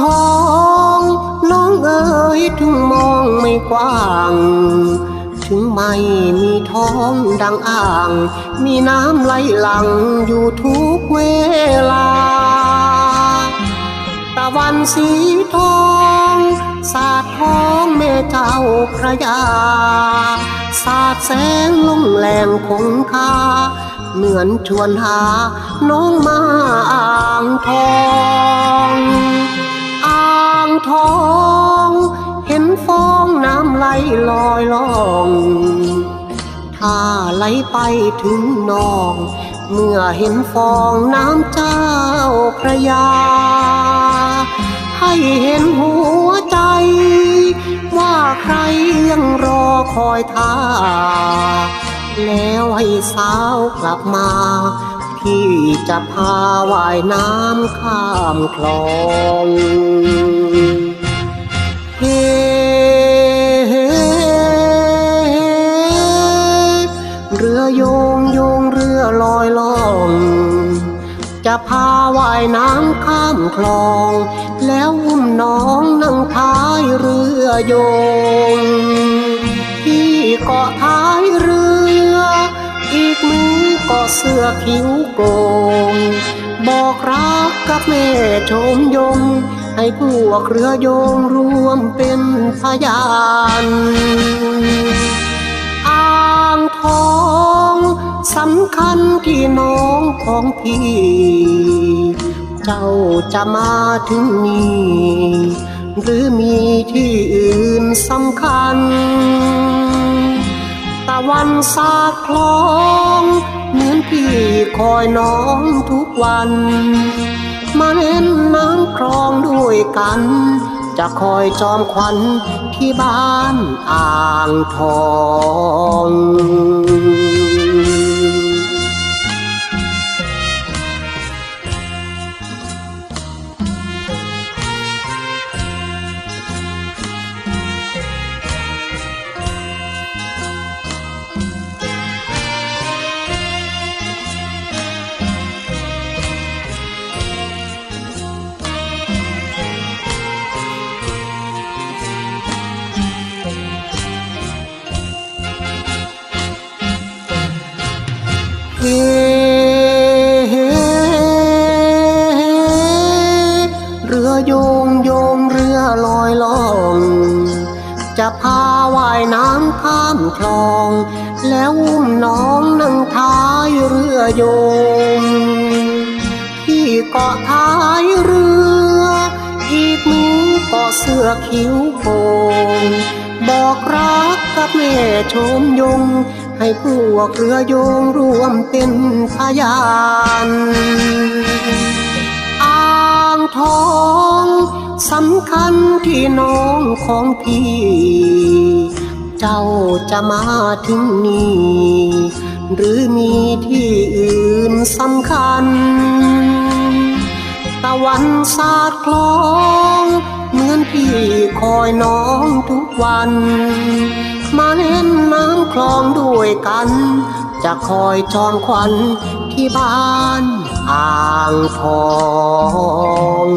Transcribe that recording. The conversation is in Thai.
ทอง น้องเอ๋ยถึงมองไม่กว้าง ถึงไม่มีท้องดังอ่าง มีน้ำไหลหลังอยู่ทุกเวลา ตะวันสีทอง สาดท้องแม่เจ้าพระยา สาดแสงลุ่งแหลงคงคาเหมือนชวนหา น้องมาอ่างทอง ลลอยล่อง ถ้าไหลไปถึงนอง เมื่อเห็นฟองน้ำเจ้าพระยา ให้เห็นหัวใจ ว่าใครยังรอคอยท่า แล้วให้สาวกลับมาพี่จะพาว่ายน้ำข้ามคลอง จะพาว่ายน้ำข้ามคลอง แล้วอุ้มน้องนั่งท้ายเรือโยงที่เกาะท้ายเรือ อีกมือก็เสื้อคิ้วโกง บอกรักกับแม่ชมยง ให้พวกเรือโยงรวมเป็นพยานอ่างทองสำคัญที่น้อง ของพี่ เจ้าจะมาถึงนี่ หรือมีที่อื่นสำคัญ ตะวันสาดคลองเหมือนพี่คอยน้องทุกวัน มาเล่นน้ำคลองด้วยกัน จะคอยจอมขวัญที่บ้านอ่างทอง เฮเรือโยงโยงเรือลอยล่อง จะพาว่ายน้ำข้ามคลอง แล้วอุ้มน้องนั่งท้ายเรือโยง ที่เกาะท้ายเรือ อีกมือก็เสื้อคิ้วโปงบอกรักกับแม่ชมยง ให้พวกเรือโยงรวมเป็นพยานอ่างทองสำคัญที่น้องของพี่ เจ้าจะมาถึงนี่หรือมีที่อื่นสำคัญ ตะวันสาดคลองเหมือนพี่คอยน้องทุกวัน มาเล่น น้ำคลองด้วยกัน จะคอยจองขวัญที่บ้านอ่างทอง